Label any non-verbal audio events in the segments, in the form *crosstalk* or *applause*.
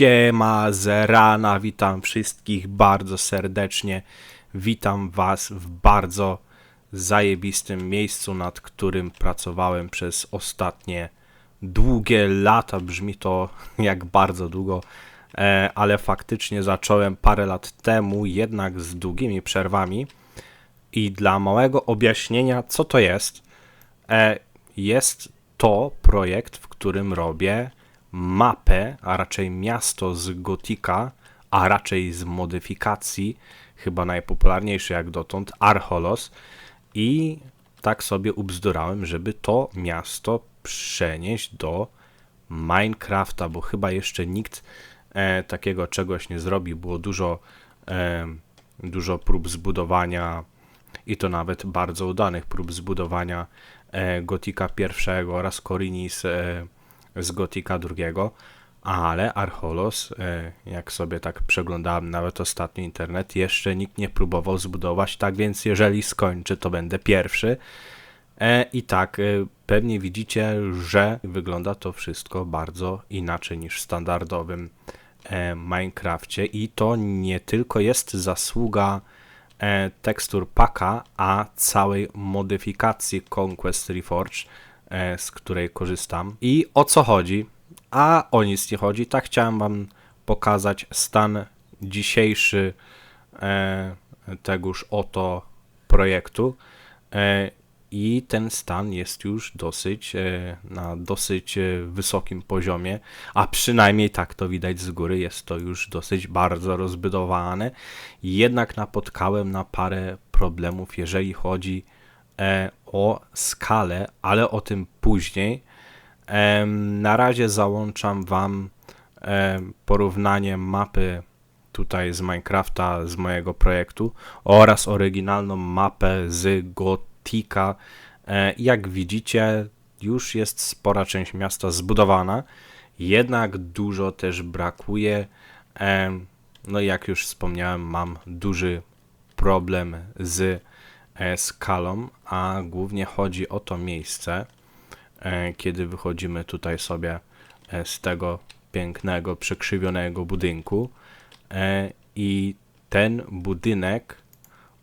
Siema z rana, witam wszystkich bardzo serdecznie. Witam Was w bardzo zajebistym miejscu, nad którym pracowałem przez ostatnie długie lata. Brzmi to *laughs* jak bardzo długo, e, ale faktycznie zacząłem parę lat temu, jednak z długimi przerwami. I dla małego objaśnienia, co to jest, e, jest to projekt, w którym robię mapę, a raczej miasto z Gotika, a raczej z modyfikacji, chyba najpopularniejszy jak dotąd, Archolos. I tak sobie ubzdurałem, żeby to miasto przenieść do Minecrafta, bo chyba jeszcze nikt e, takiego czegoś nie zrobi. Było dużo, e, dużo prób zbudowania i to nawet bardzo udanych prób zbudowania e, Gotika pierwszego oraz Korinis e, z Gotika drugiego, ale Archolos, e, jak sobie tak przeglądałem nawet ostatnio internet, jeszcze nikt nie próbował zbudować, tak więc jeżeli skończy, to będę pierwszy. E, I tak, e, pewnie widzicie, że wygląda to wszystko bardzo inaczej niż w standardowym Minecrafcie i to nie tylko jest zasługa tekstur paka, a całej modyfikacji Conquest Reforged, z której korzystam. I o co chodzi? A o nic nie chodzi. Tak chciałem Wam pokazać stan dzisiejszy e, tegoż oto projektu. E, I ten stan jest już dosyć e, na dosyć e, wysokim poziomie, a przynajmniej tak to widać z góry, jest to już dosyć bardzo rozbudowane. Jednak napotkałem na parę problemów, jeżeli chodzi e, o skalę, ale o tym później. E, na razie załączam Wam e, porównanie mapy tutaj z Minecrafta, z mojego projektu oraz oryginalną mapę z Gotika. E, jak widzicie, już jest spora część miasta zbudowana, jednak dużo też brakuje. E, no jak już wspomniałem, mam duży problem z e, skalą, a głównie chodzi o to miejsce, e, kiedy wychodzimy tutaj sobie e, z tego pięknego, przekrzywionego budynku e, i ten budynek,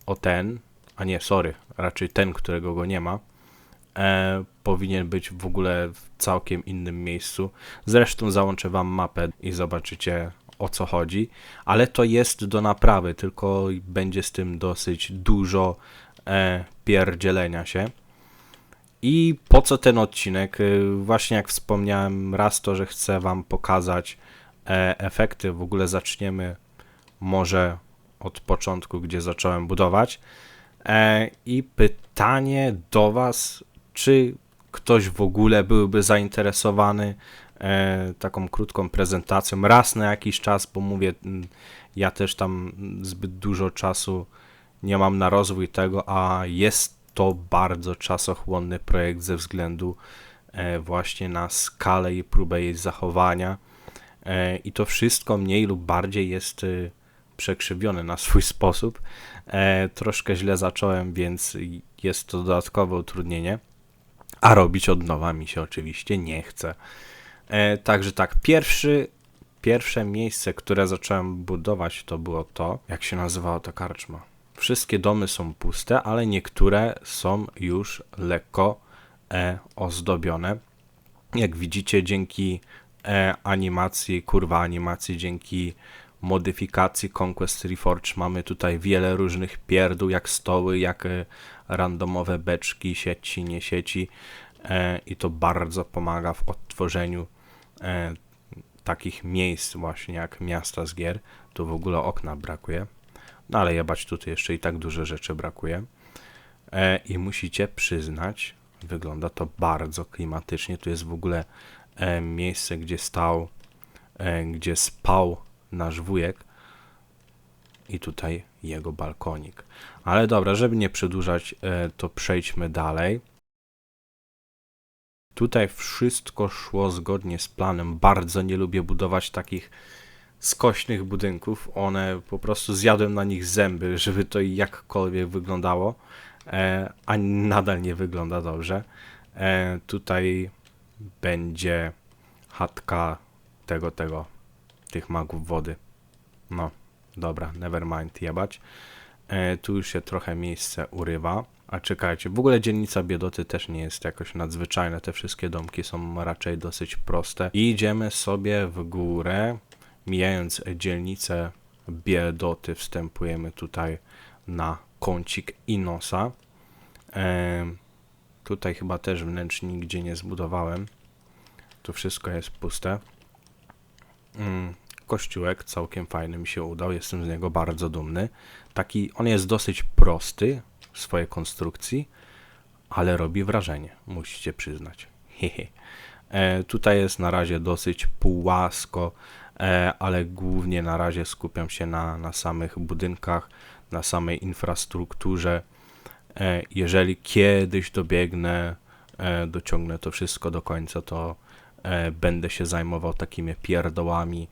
o ten, a nie, sorry, raczej ten, którego go nie ma, powinien być w ogóle w całkiem innym miejscu. Zresztą załączę wam mapę i zobaczycie o co chodzi, ale to jest do naprawy, tylko będzie z tym dosyć dużo e, pierdzielenia się. I po co ten odcinek? Y, Właśnie jak wspomniałem, raz to, że chcę Wam pokazać e, efekty. W ogóle zaczniemy może od początku, gdzie zacząłem budować. E, I pytanie do Was, czy ktoś w ogóle byłby zainteresowany e, taką krótką prezentacją raz na jakiś czas, bo mówię, mm, ja też tam zbyt dużo czasu nie mam na rozwój tego, a jest to bardzo czasochłonny projekt ze względu e, właśnie na skalę i próbę jej zachowania. E, I to wszystko mniej lub bardziej jest e, przekrzywione na swój *laughs* sposób. Troszkę źle zacząłem, więc jest to dodatkowe utrudnienie. A robić od nowa mi się oczywiście nie chce. Także tak, pierwszy, pierwsze miejsce, które zacząłem budować, to było to, jak się nazywała ta karczma. Wszystkie domy są puste, ale niektóre są już lekko e, ozdobione. Jak widzicie, dzięki e, animacji, kurwa animacji, dzięki modyfikacji Conquest Reforged mamy tutaj wiele różnych pierdół, jak stoły, jak e, randomowe beczki, sieci, nie sieci e, i to bardzo pomaga w odtworzeniu e, takich miejsc właśnie jak miasta z gier. Tu w ogóle okna brakuje. No ale jebać tutaj jeszcze i tak duże rzeczy brakuje. E, I musicie przyznać, wygląda to bardzo klimatycznie. Tu jest w ogóle e, miejsce, gdzie stał, e, gdzie spał nasz wujek. I tutaj jego balkonik. Ale dobra, żeby nie przedłużać, e, to przejdźmy dalej. Tutaj wszystko szło zgodnie z planem. Bardzo nie lubię budować takich skośnych budynków. One po prostu zjadłem na nich zęby, żeby to jakkolwiek wyglądało, e, a nadal nie wygląda dobrze. E, tutaj będzie chatka tego, tego tych magów wody. No, dobra, never mind, jebać. E, tu już się trochę miejsce urywa. A czekajcie, w ogóle dzielnica Biedoty też nie jest jakoś nadzwyczajna. Te wszystkie domki są raczej dosyć proste. I idziemy sobie w górę, mijając dzielnicę Biedoty, wstępujemy tutaj na kącik Inosa. Tutaj chyba też wnętrz nigdzie nie zbudowałem. Tu wszystko jest puste. Mm, kościółek całkiem fajny mi się udał, jestem z niego bardzo dumny. Taki, on jest dosyć prosty w swojej konstrukcji, ale robi wrażenie, musicie przyznać. *laughs* Hehe. E, tutaj jest na razie dosyć płasko, ale głównie na razie skupiam się na, na samych budynkach, na samej infrastrukturze. E, jeżeli kiedyś dobiegnę, e, dociągnę to wszystko do końca, to e, będę się zajmował takimi pierdołami,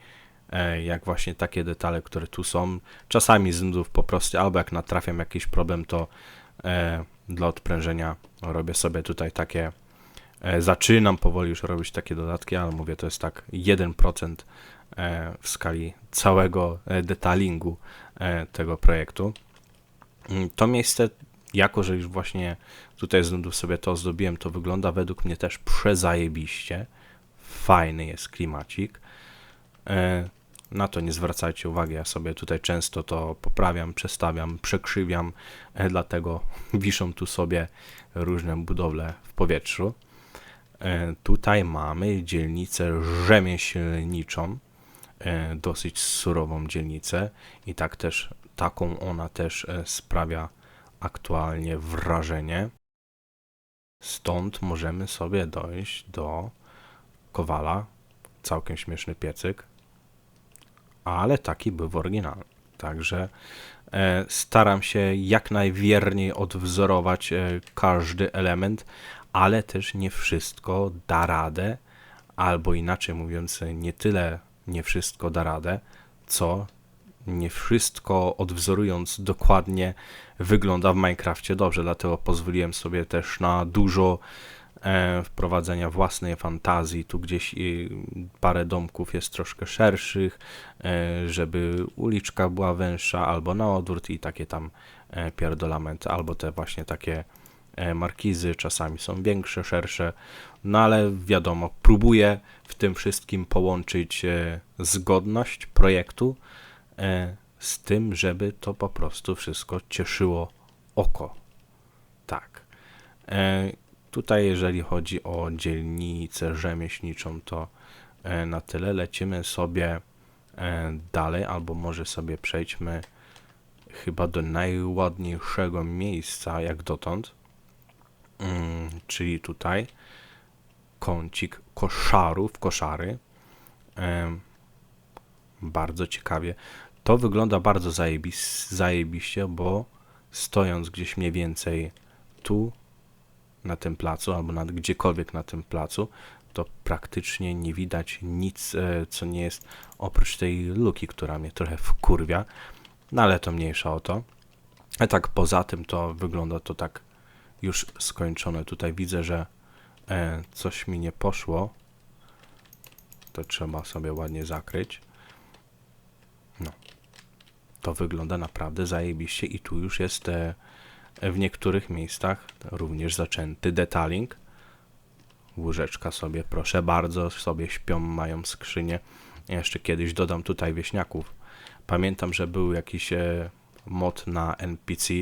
e, jak właśnie takie detale, które tu są. Czasami z nudów po prostu, albo jak natrafiam jakiś problem, to e, dla odprężenia robię sobie tutaj takie. E, zaczynam powoli już robić takie dodatki, ale mówię, to jest tak 1% e, w skali całego e, detalingu e, tego projektu. Mm, To miejsce, jako że już właśnie tutaj sobie to zdobiłem, to wygląda według mnie też przezajebiście. Fajny jest klimacik. E, Na to nie zwracajcie uwagi, ja sobie tutaj często to poprawiam, przestawiam, przekrzywiam, e, dlatego *laughs* wiszą tu sobie różne budowle w powietrzu. E, Tutaj mamy dzielnicę rzemieślniczą, e, dosyć surową dzielnicę i tak też, taką ona też e, sprawia aktualnie wrażenie. Stąd możemy sobie dojść do Kowala, całkiem śmieszny piecyk, ale taki był w oryginale. Także e, staram się jak najwierniej odwzorować e, każdy element, ale też nie wszystko da radę, albo inaczej mówiąc, nie tyle nie wszystko da radę, co nie wszystko odwzorując dokładnie wygląda w Minecrafcie dobrze, dlatego pozwoliłem sobie też na dużo e, wprowadzenia własnej fantazji. Tu gdzieś e, parę domków jest troszkę szerszych, e, żeby uliczka była węższa, albo na odwrót i takie tam pierdolamenty, albo te właśnie takie markizy czasami są większe, szersze, no ale wiadomo, próbuję w tym wszystkim połączyć e, zgodność projektu e, z tym, żeby to po prostu wszystko cieszyło oko. Tak. E, tutaj, jeżeli chodzi o dzielnicę rzemieślniczą, to e, na tyle lecimy sobie e, dalej, albo może sobie przejdźmy chyba do najładniejszego miejsca jak dotąd, czyli tutaj kącik koszarów, koszary. Bardzo ciekawie. To wygląda bardzo zajebis, zajebiście, bo stojąc gdzieś mniej więcej tu, na tym placu, albo nad, gdziekolwiek na tym placu, to praktycznie nie widać nic, e, co nie jest oprócz tej luki, która mnie trochę wkurwia. No ale to mniejsza o to. A tak poza tym to wygląda to tak już skończone. Tutaj widzę, że e, coś mi nie poszło. To trzeba sobie ładnie zakryć. No. To wygląda naprawdę zajebiście i tu już jest e, w niektórych miejscach również zaczęty detaling. Łyżeczka sobie, proszę bardzo, sobie śpią, mają skrzynię. Jeszcze kiedyś dodam tutaj wieśniaków. Pamiętam, że był jakiś e, mod na NPC.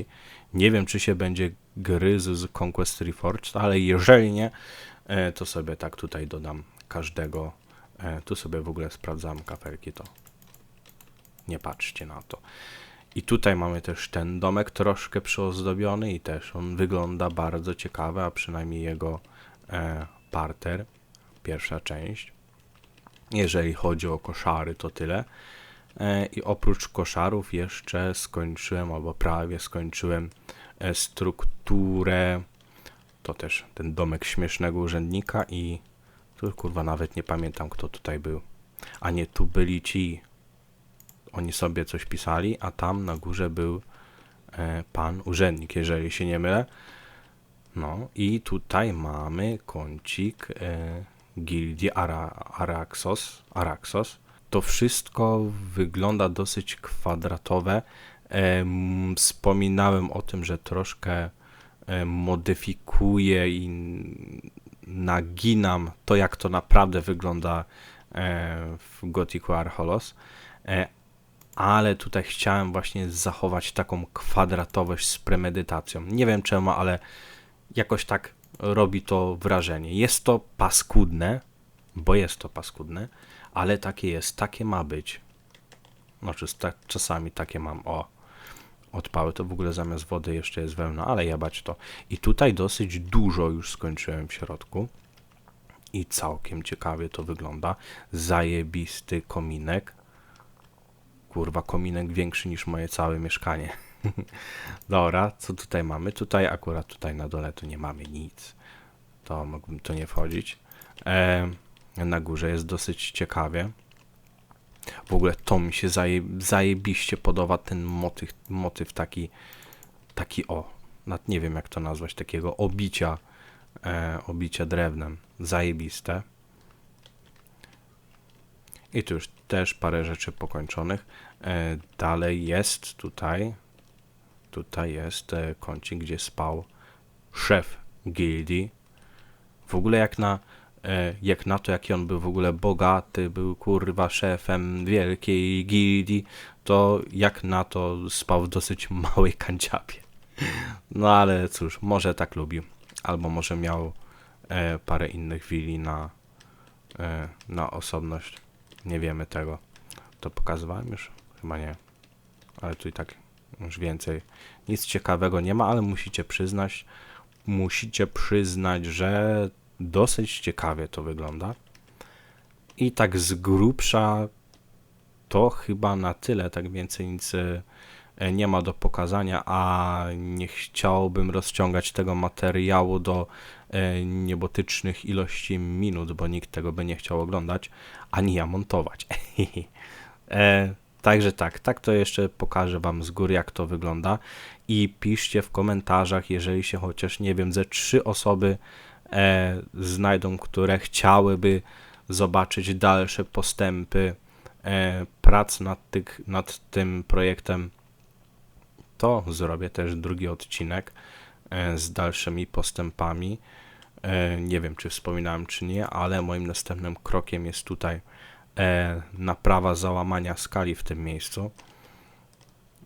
Nie wiem, czy się będzie gryzł z Conquest Reforged, ale jeżeli nie, e, to sobie tak tutaj dodam każdego. E, tu sobie w ogóle sprawdzam kafelki, to nie patrzcie na to. I tutaj mamy też ten domek troszkę przyozdobiony i też on wygląda bardzo ciekawe, a przynajmniej jego e, parter, pierwsza część. Jeżeli chodzi o koszary, to tyle. E, I oprócz koszarów jeszcze skończyłem, albo prawie skończyłem e, strukturę, to też ten domek śmiesznego urzędnika i tu kurwa nawet nie pamiętam kto tutaj był. A nie, tu byli ci, oni sobie coś pisali, a tam na górze był e, pan urzędnik, jeżeli się nie mylę. No i tutaj mamy kącik e, gildii Ara, Araxos, Araxos. To wszystko wygląda dosyć kwadratowe. Em, Wspominałem o tym, że troszkę modyfikuję i naginam to, jak to naprawdę wygląda e, w Gothicu Archolos. E, ale tutaj chciałem właśnie zachować taką kwadratowość z premedytacją. Nie wiem czemu, ale jakoś tak robi to wrażenie. Jest to paskudne, bo jest to paskudne, ale takie jest, takie ma być. Znaczy, sta- czasami takie mam, o, odpały, to w ogóle zamiast wody jeszcze jest wełna, ale jebać to. I tutaj dosyć dużo już skończyłem w środku i całkiem ciekawie to wygląda. Zajebisty kominek. Kurwa, kominek większy niż moje całe mieszkanie. *laughs* Dobra, co tutaj mamy? Tutaj akurat tutaj na dole to nie mamy nic. To mógłbym to nie wchodzić. E, na górze jest dosyć ciekawie. W ogóle to mi się zaje, zajebiście podoba ten motyw, motyw taki, taki o, nie wiem jak to nazwać, takiego obicia, e, obicia drewnem. Zajebiste. I tu już też parę rzeczy pokończonych. E, dalej jest tutaj, tutaj jest e, kącik, gdzie spał szef gildii. W ogóle jak na, jak na to, jaki on był w ogóle bogaty, był kurwa szefem wielkiej gildii, to jak na to spał w dosyć małej *laughs* kanciapie. No ale cóż, może tak lubił. Albo może miał e, parę innych willi na, e, na osobność. Nie wiemy tego. To pokazywałem już? Chyba nie. Ale tu i tak już więcej. Nic ciekawego nie ma, ale musicie przyznać, musicie przyznać, że dosyć ciekawie to wygląda. I tak z grubsza to chyba na tyle, tak więcej nic e, nie ma do pokazania, a nie chciałbym rozciągać tego materiału do e, niebotycznych ilości minut, bo nikt tego by nie chciał oglądać, ani ja montować. *laughs* e, także tak, tak to jeszcze pokażę Wam z góry, jak to wygląda i piszcie w komentarzach, jeżeli się chociaż, nie wiem, ze trzy osoby e, znajdą, które chciałyby zobaczyć dalsze postępy e, prac nad, tych, nad tym projektem, to zrobię też drugi odcinek e, z dalszymi postępami. E, nie wiem, czy wspominałem, czy nie, ale moim następnym krokiem jest tutaj e, naprawa załamania skali w tym miejscu.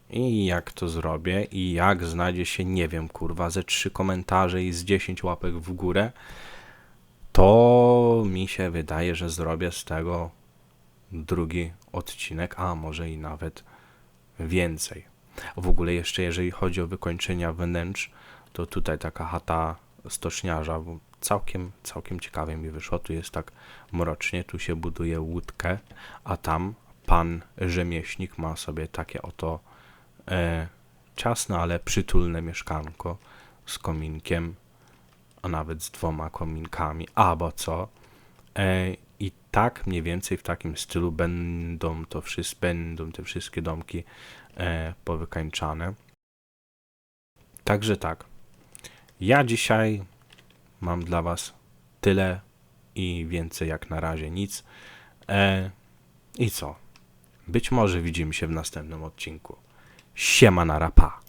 I jak to zrobię i jak znajdzie się, nie wiem, kurwa, ze trzy komentarze i z 10 łapek w górę, to mi się wydaje, że zrobię z tego drugi odcinek, a może i nawet więcej. W ogóle jeszcze jeżeli chodzi o wykończenia wnętrz, to tutaj taka chata stoczniarza, całkiem, całkiem ciekawie mi wyszło. Tu jest tak mrocznie, tu się buduje łódkę, a tam pan rzemieślnik ma sobie takie oto e, ciasne, ale przytulne mieszkanko z kominkiem, a nawet z dwoma kominkami, albo co. E, I tak mniej więcej w takim stylu będą to wszystkie, będą te wszystkie domki e, powykańczane. Także tak. Ja dzisiaj mam dla Was tyle i więcej jak na razie nic. E, I co? Być może widzimy się w następnym odcinku. Siema na rapa.